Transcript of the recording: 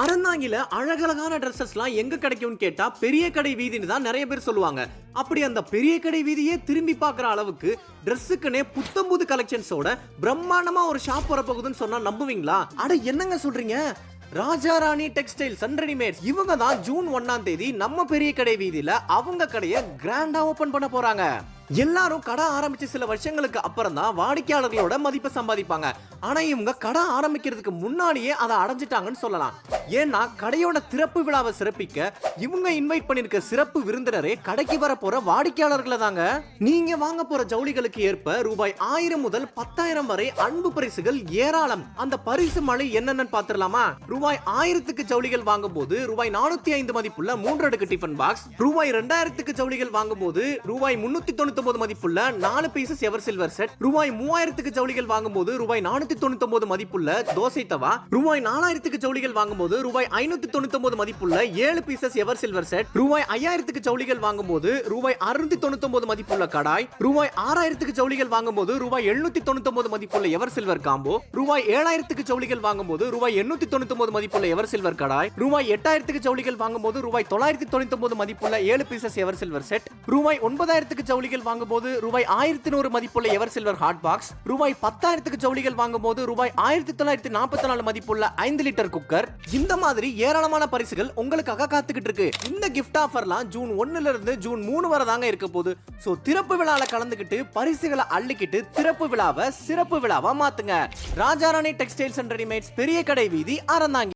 அறந்தாங்கில அழகழகான ட்ரெஸ்ஸஸ்லாம் எங்க கிடைக்கும்னு கேட்டா பெரிய கடை வீதின்னு தான் நிறைய பேர் சொல்லுவாங்க. அப்படி அந்த பெரிய கடை வீதியே திரும்பி பார்க்குற அளவுக்கு ட்ரெஸ்ஸுக்குனே புத்தம்புது கலெக்ஷன்ஸோட பிரம்மாண்டமா ஒரு ஷாப் வரப்போகுதுன்னு சொன்னா நம்புவீங்களா? அட என்னங்க சொல்றீங்க? Raja Rani textiles and readymades இவங்க தான் ஜூன் ஒன்னாம் தேதி நம்ம பெரிய கடை வீதியில அவங்க கடையை கிராண்டா ஓபன் பண்ண போறாங்க. எல்லாரும் கடை ஆரம்பிச்சு சில வருஷங்களுக்கு அப்புறம் தான் வாடிக்கையாளர்களோட மதிப்பை சம்பாதிப்பாங்க. ஆனா இவங்க கடை ஆரம்பிக்கிறதுக்கு முன்னாடியே அதை அடைஞ்சிட்டாங்கன்னு சொல்லலாம். ஏன்னா கடையோட திறப்பு விழாவை சிறப்பிக்க இவங்க இன்வைட் பண்ணிருக்க சிறப்பு விருந்தினரே கடைக்கு வர போற வாடிக்கையாளர்களை தாங்க. நீங்க வாங்க போற ஜவுளிகளுக்கு ஏற்ப ரூபாய் ஆயிரம் முதல் பத்தாயிரம் வரை அன்பு பரிசுகள் ஏராளம். அந்த பரிசு மழை என்னென்னு பார்த்துடலாமா? ரூபாய் ஆயிரத்துக்கு ஜவுளிகள் வாங்கும் போது ரூபாய் நானூத்தி ஐந்து மதிப்புள்ள மூன்று அடுக்கு டிஃபன் பாக்ஸ். ரூபாய் ரெண்டாயிரத்துக்கு ஜவுளிகள் வாங்கும் போது ரூபாய் முன்னூத்தி தொண்ணூத்தி தொண்ணூத்தொன்பது மதிப்புள்ள நாலு பீசஸ் எவர் சில்வர் செட். ரூபாய் மூவாயிரத்துக்கு ஜவுளிகள் வாங்கும் போது ரூபாய் நானூத்தி தொண்ணூத்தொன்பது மதிப்புள்ள தோசை தவா. ரூபாய் நாலாயிரத்துக்கு ஜவுளிகள் வாங்கும் போது ரூபாய் ஐநூத்தி தொண்ணூத்தொன்பது மதிப்புள்ள ஏழு பீசஸ் எவர் சில்வர் செட். ரூபாய் ஐயாயிரத்துக்கு ஜவுளிகள் வாங்கும் போது ரூபாய் அறுநூத்தி தொண்ணூத்தொன்பது மதிப்புள்ள கடாய். ரூபாய் ஆறாயிரத்துக்கு ஜவுளிகள் வாங்கும் போது ரூபாய் எழுநூத்தி தொண்ணூத்தொன்பது மதிப்புள்ள எவர் சில்வர் காம்போ. ரூபாய் ஏழாயிரத்துக்கு ஜவுளிகள் வாங்கும் போது ரூபாய் எண்ணூத்தி தொண்ணூத்தொன்பது மதிப்புள்ள எவர் சில்வர் கடாய். ரூபாய் எட்டாயிரத்துக்கு ஜவுளிகள் வாங்கும் போது ரூபாய் தொள்ளாயிரத்தி தொண்ணூத்தொன்பது மதிப்புள்ள ஏழு பீசஸ் எவர் சில்வர் செட். ரூபாய் ஒன்பதாயிரத்துக்கு ஜவுளிகள் வாங்கும் போது ரூபாய் ஆயிரத்தி நூறு மதிப்புள்ள எவர் சில்வர் ஹாட் பாக்ஸ் ரூபாய் பத்தாயிரத்துக்கு ஜவுளிகள் வாங்கும் போது ரூபாய் ஆயிரத்தி தொள்ளாயிரத்தி நாற்பத்தி நாலு மதிப்புள்ள ஐந்து லிட்டர் குக்கர் இந்த மாதிரி ஏராளமான பரிசுகள் உங்களுக்காக காத்துக்கிட்டு இருக்கு. இந்த கிஃப்ட் ஆஃபர்லாம் ஜூன் ஒன்னுல இருந்து ஜூன் மூணு வரை தாங்க இருக்க போகுது. சோ திறப்பு விழால கலந்துக்கிட்டு பரிசுகளை அள்ளிக்கிட்டு திறப்பு விழாவை சிறப்பு விழாவா மாத்துங்க. ராஜாராணி டெக்ஸ்டைல்ஸ் அண்ட் ரெடிமேட்ஸ் பெரிய கடை வீதி அறந்தாங்க